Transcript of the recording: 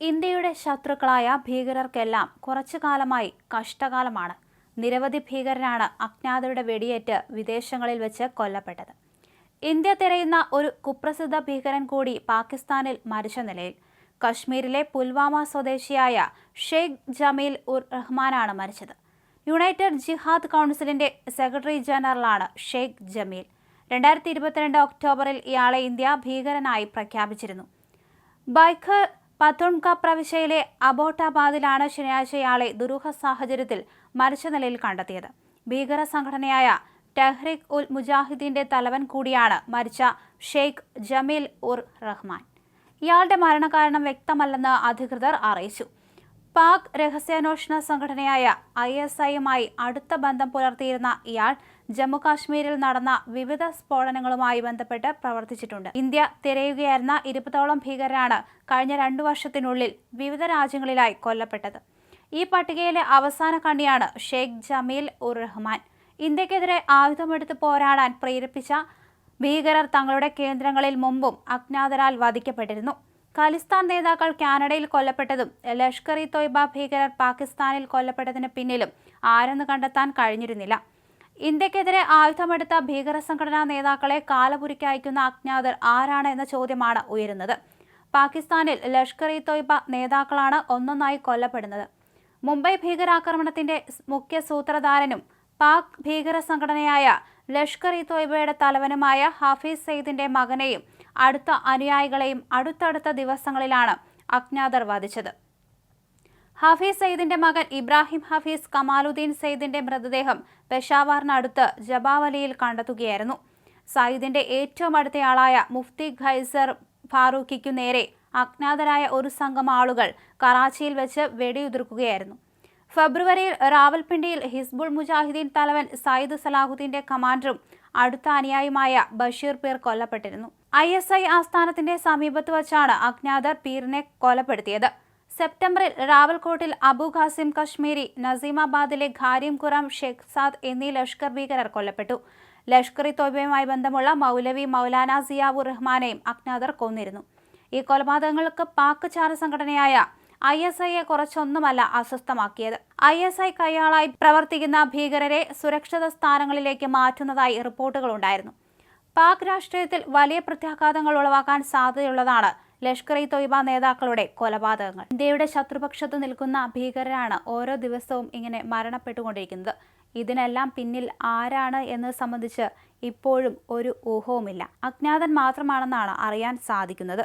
ഇന്ത്യയുടെ ശത്രുക്കളായ ഭീകരർക്കെല്ലാം കുറച്ചു കാലമായി കഷ്ടകാലമാണ്. നിരവധി ഭീകരരാണ് അജ്ഞാതരുടെ വെടിയേറ്റ് വിദേശങ്ങളിൽ വെച്ച് കൊല്ലപ്പെട്ടത്. ഇന്ത്യ തിരയുന്ന ഒരു കുപ്രസിദ്ധ ഭീകരൻ കൂടി പാകിസ്ഥാനിൽ മരിച്ച നിലയിൽ കശ്മീരിലെ പുൽവാമ സ്വദേശിയായ ഷെയ്ഖ് ജമീൽ ഉർ റഹ്മാനാണ് മരിച്ചത്. യുണൈറ്റഡ് ജിഹാദ് കൗൺസിലിന്റെ സെക്രട്ടറി ജനറലാണ് ഷെയ്ഖ് ജമീൽ. രണ്ടായിരത്തി ഇരുപത്തിരണ്ട് ഒക്ടോബറിൽ ഇയാളെ ഇന്ത്യ ഭീകരനായി പ്രഖ്യാപിച്ചിരുന്നു. ബൈഖർ പത്തോൺക പ്രവിശ്യയിലെ അബോട്ടാബാദിലാണ് ശനിയാഴ്ച ഇയാളെ ദുരൂഹ സാഹചര്യത്തിൽ മരിച്ച നിലയിൽ കണ്ടെത്തിയത്. ഭീകര സംഘടനയായ ടെഹ്രിക് ഉൽ മുജാഹിദീന്റെ തലവൻ കൂടിയാണ് മരിച്ച ഷെയ്ഖ് ജമീൽ ഉർ റഹ്മാൻ. ഇയാളുടെ മരണകാരണം വ്യക്തമല്ലെന്ന് അധികൃതർ അറിയിച്ചു. പാക് രഹസ്യാന്വേഷണ സംഘടനയായ ഐ എസ് ഐയുമായി അടുത്ത ബന്ധം പുലർത്തിയിരുന്ന ഇയാൾ ജമ്മുകാശ്മീരിൽ നടന്ന വിവിധ സ്ഫോടനങ്ങളുമായി ബന്ധപ്പെട്ട് പ്രവർത്തിച്ചിട്ടുണ്ട്. ഇന്ത്യ തിരയുകയായിരുന്ന ഇരുപതോളം ഭീകരരാണ് കഴിഞ്ഞ രണ്ടു വർഷത്തിനുള്ളിൽ വിവിധ രാജ്യങ്ങളിലായി കൊല്ലപ്പെട്ടത്. ഈ പട്ടികയിലെ അവസാന കണ്ണിയാണ് ഷെയ്ഖ് ജമീൽ ഉർ റഹ്മാൻ. ഇന്ത്യക്കെതിരെ ആയുധമെടുത്ത് പോരാടാൻ പ്രേരിപ്പിച്ച ഭീകരർ തങ്ങളുടെ കേന്ദ്രങ്ങളിൽ മുമ്പും അജ്ഞാതരാൽ വധിക്കപ്പെട്ടിരുന്നു. ഖലിസ്ഥാൻ നേതാക്കൾ കാനഡയിൽ കൊല്ലപ്പെട്ടതും ലഷ്കർ ഇ തൊയ്ബ ഭീകരർ പാകിസ്ഥാനിൽ കൊല്ലപ്പെട്ടതിന് പിന്നിലും ആരെന്ന് കണ്ടെത്താൻ കഴിഞ്ഞിരുന്നില്ല. ഇന്ത്യക്കെതിരെ ആയുധമെടുത്ത ഭീകര സംഘടനാ നേതാക്കളെ കാലപുരിക്കയക്കുന്ന അജ്ഞാതർ ആരാണ് എന്ന ചോദ്യമാണ് ഉയരുന്നത്. പാകിസ്ഥാനിൽ ലഷ്കർ ഇ തൊയ്ബ നേതാക്കളാണ് ഒന്നൊന്നായി കൊല്ലപ്പെടുന്നത്. മുംബൈ ഭീകരാക്രമണത്തിന്റെ മുഖ്യ സൂത്രധാരനും പാക് ഭീകര സംഘടനയായ ലഷ്കർ ഇ തൊയ്ബയുടെ തലവനുമായ ഹാഫീസ് സെയ്ദിന്റെ മകനെയും അടുത്ത അനുയായികളെയും അടുത്തടുത്ത ദിവസങ്ങളിലാണ് അജ്ഞാതർ വധിച്ചത്. ഹഫീസ് സയ്യിദിന്റെ മകൻ ഇബ്രാഹിം ഹഫീസ് കമാലുദ്ദീൻ സയ്യിദിന്റെ മൃതദേഹം പെഷാവാറിനടുത്ത് ജബാവലിയിൽ കണ്ടെത്തുകയായിരുന്നു. സയ്യിദിന്റെ ഏറ്റവും അടുത്തയാളായ മുഫ്തി ഖൈസർ ഫാറൂഖിക്കു നേരെ അജ്ഞാതരായ ഒരു സംഘം ആളുകൾ കറാച്ചിയിൽ വെച്ച് വെടിയുതിർക്കുകയായിരുന്നു. ഫെബ്രുവരിയിൽ റാവൽപിണ്ടിയിൽ ഹിസ്ബുൾ മുജാഹിദീൻ തലവൻ സയ്യിദ് സലാഹുദ്ദീന്റെ കമാൻഡറും അടുത്ത അനുയായിയുമായ ബഷീർ പീർ കൊല്ലപ്പെട്ടിരുന്നു. ഐ എസ് ഐ ആസ്ഥാനത്തിന്റെ സമീപത്ത് വച്ചാണ് അജ്ഞാതർ പീറിനെ കൊലപ്പെടുത്തിയത്. സെപ്റ്റംബറിൽ റാവൽകോട്ടിൽ അബു ഖാസിം കശ്മീരി നസീമാബാദിലെ ഖാരിം ഖുറാം ഷെഖ് സാദ് എന്നീ ലഷ്കർ ഭീകരർ കൊല്ലപ്പെട്ടു. ലഷ്കർ ഇ തോയ്ബയുമായി ബന്ധമുള്ള മൗലവി മൗലാന സിയാബു റഹ്മാനെയും അജ്ഞാതർ കൊന്നിരുന്നു. ഈ കൊലപാതകങ്ങൾക്ക് പാക് ചാര സംഘടനയായ ഐ എസ് ഐയെ കുറച്ചൊന്നുമല്ല അസ്വസ്ഥമാക്കിയത്. ഐ എസ് ഐ കയ്യാളായി പ്രവർത്തിക്കുന്ന ഭീകരരെ സുരക്ഷിത സ്ഥാനങ്ങളിലേക്ക് മാറ്റുന്നതായി റിപ്പോർട്ടുകൾ ഉണ്ടായിരുന്നു പാക് രാഷ്ട്രീയത്തിൽ വലിയ പ്രത്യാഘാതങ്ങൾ ഉളവാക്കാൻ സാധ്യതയുള്ളതാണ് ലഷ്കർ ഇ തൊയ്ബ നേതാക്കളുടെ കൊലപാതകങ്ങൾ. ഇന്ത്യയുടെ ശത്രുപക്ഷത്ത് നിൽക്കുന്ന ഭീകരരാണ് ഓരോ ദിവസവും ഇങ്ങനെ മരണപ്പെട്ടുകൊണ്ടിരിക്കുന്നത്. ഇതിനെല്ലാം പിന്നിൽ ആരാണ് എന്നത് സംബന്ധിച്ച് ഇപ്പോഴും ഒരു ഊഹവുമില്ല. അജ്ഞാതൻ മാത്രമാണെന്നാണ് അറിയാൻ സാധിക്കുന്നത്.